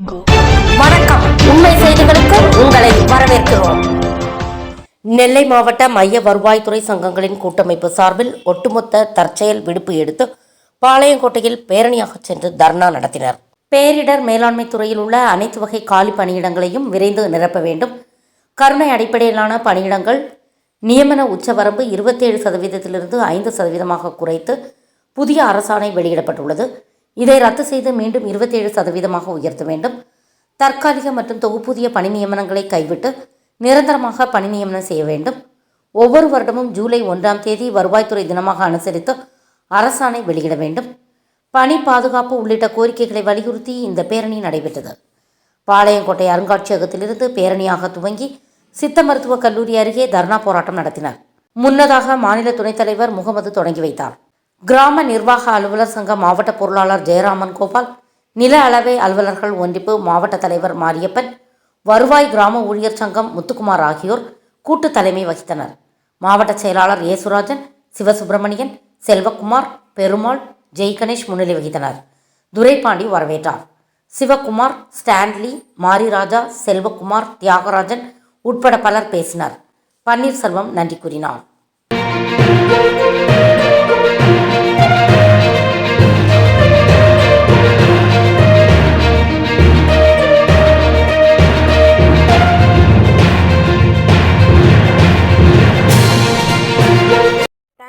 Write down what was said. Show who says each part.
Speaker 1: வணக்கம். உண்மை செய்திகளுக்கு உங்களை வரவேற்கிறோம். நெல்லை மாவட்ட மைய வருவாய்த்துறை சங்கங்களின் கூட்டமைப்பு சார்பில் ஒட்டுமொத்த தற்செயல் விடுப்பு எடுத்து பாளையங்கோட்டையில் பேரணியாக சென்று தர்ணா நடத்தினர். பேரிடர் மேலாண்மை துறையில் உள்ள அனைத்து வகை காலி பணியிடங்களையும் விரைந்து நிரப்ப வேண்டும். கருணை அடிப்படையிலான பணியிடங்கள் நியமன உச்சவரம்பு இருபத்தேழு சதவீதத்திலிருந்து ஐந்து சதவீதமாக குறைத்து புதிய அரசாணை வெளியிடப்பட்டுள்ளது. இதை ரத்து செய்து மீண்டும் இருபத்தேழு சதவீதமாக உயர்த்த வேண்டும். தற்காலிக மற்றும் தொகுப்பூதிய பணி நியமனங்களை கைவிட்டு நிரந்தரமாக பணி நியமனம் செய்ய வேண்டும். ஒவ்வொரு வருடமும் ஜூலை ஒன்றாம் தேதி வருவாய்த்துறை தினமாக அனுசரித்து அரசாணை வெளியிட வேண்டும். பணி பாதுகாப்பு உள்ளிட்ட கோரிக்கைகளை வலியுறுத்தி இந்த பேரணி நடைபெற்றது. பாளையங்கோட்டை அருங்காட்சியகத்திலிருந்து பேரணியாக துவங்கி சித்த மருத்துவக் கல்லூரி அருகே தர்ணா போராட்டம் நடத்தினர். முன்னதாக மாநில துணைத் தலைவர் முகமது தொடங்கி வைத்தார். கிராம நிர்வாக அலுவலர் சங்க மாவட்ட பொருளாளர் ஜெயராமன் கோபால் நில அளவை அலுவலர்கள் ஒன்றிப்பு மாவட்ட தலைவர் மாரியப்பன் வருவாய் கிராம ஊழியர் சங்கம் முத்துக்குமார் ஆகியோர் கூட்டு தலைமை வகித்தனர். மாவட்ட செயலாளர் ஏசுராஜன் சிவசுப்பிரமணியன் செல்வகுமார் பெருமாள் ஜெய்கணேஷ் முன்னிலை வகித்தனர். துரைபாண்டி வரவேற்றார். சிவகுமார் ஸ்டான்லி மாரிராஜா செல்வகுமார் தியாகராஜன் உட்பட பலர் பேசினர். பன்னீர்செல்வம் நன்றி கூறினார்.